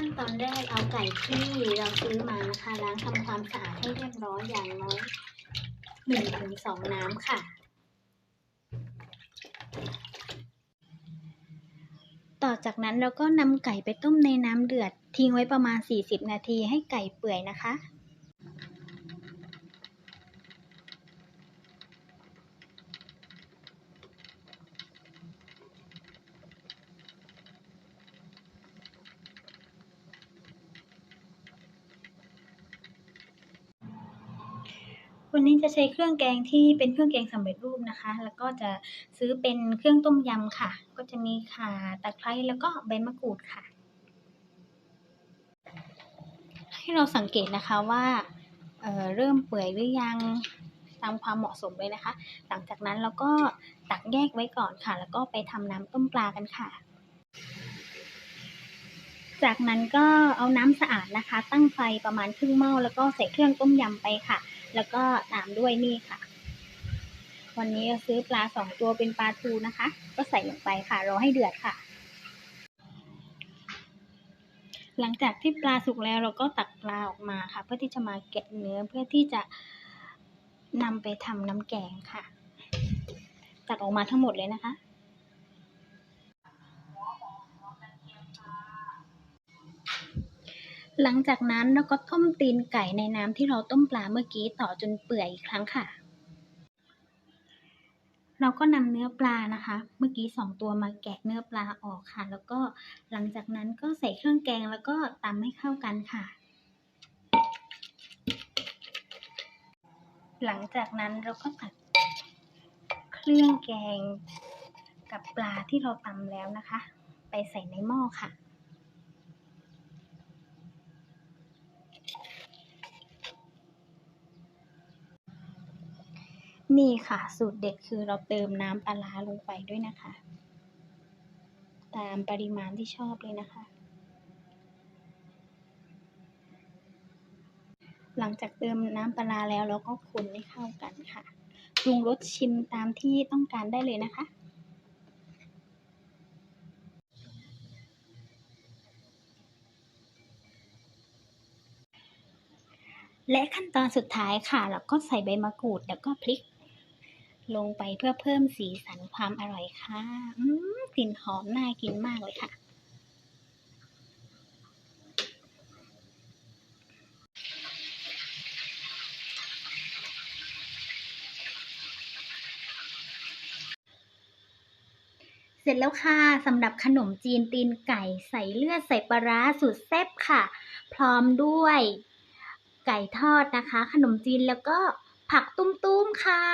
ขั้นตอนแรกเอาไก่ที่เราซื้อมานะคะล้างทำความสะอาดให้เรียบร้อยอย่างน้อยหนึ่งถึงสองน้ำค่ะ ต่อจากนั้นเราก็นำไก่ไปต้มในน้ำเดือด ทิ้งไว้ประมาณ 40 นาทีให้ไก่เปื่อยนะคะ วันนี้จะใช้เครื่องแกงที่เป็นเครื่องแกงสำเร็จรูปนะคะ แล้วก็จะซื้อเป็นเครื่องต้มยำค่ะ ก็จะมีข่าตะไคร้แล้วก็ใบมะกรูดค่ะ ให้เราสังเกตนะคะว่าเเริ่มเปื่อยหรือยังตามความเหมาะสมเลยนะคะ หลังจากนั้นเราก็ตักแยกไว้ก่อนค่ะ แล้วก็ไปทำน้ำต้มปลากันค่ะ จากนั้นก็เอาน้ำสะอาดนะคะ ตั้งไฟประมาณครึ่งหม้อแล้วก็ใส่เครื่องต้มยำไปค่ะ แล้วก็ตามด้วยนี่ค่ะ วันนี้ซื้อปลาสองตัวเป็นปลาทูนะคะ ก็ใส่ลงไปค่ะ รอให้เดือดค่ะ หลังจากที่ปลาสุกแล้วเราก็ตักปลาออกมาค่ะ เพื่อที่จะมาแกะเนื้อเพื่อที่จะนำไปทำน้ำแกงค่ะ ตักออกมาทั้งหมดเลยนะคะ หลังจากนั้นเราก็ต้มตีนไก่ในน้ำที่เราต้มปลาเมื่อกี้ต่อจนเปื่อยอีกครั้งค่ะ เราก็นำเนื้อปลานะคะ เมื่อกี้สองตัวมาแกะเนื้อปลาออกค่ะ แล้วก็หลังจากนั้นก็ใส่เครื่องแกงแล้วก็ตำให้เข้ากันค่ะ หลังจากนั้นเราก็ตักเครื่องแกงกับปลาที่เราตำแล้วนะคะ ไปใส่ในหม้อค่ะ นี่ค่ะ สูตรเด็ดคือเราเติมน้ำปลาร้าลงไปด้วยนะคะ ตามปริมาณที่ชอบเลยนะคะ หลังจากเติมน้ำปลาร้าแล้วเราก็คนให้เข้ากันค่ะปรุงรสชิมตามที่ต้องการได้เลยนะคะและขั้นตอนสุดท้ายค่ะ เราก็ใส่ใบมะกรูดแล้วก็พริก ลงไปเพื่อเพิ่มสีสันความอร่อยค่ะอืมกลิ่นหอมน่ากินมากเลยค่ะ เสร็จแล้วค่ะสำหรับขนมจีนตีนไก่ใส่เลือดใส่ปลาร้าสูตรแซ่บค่ะ พร้อมด้วยไก่ทอดนะคะ ขนมจีนแล้วก็ ผักตุ้มๆค่ะ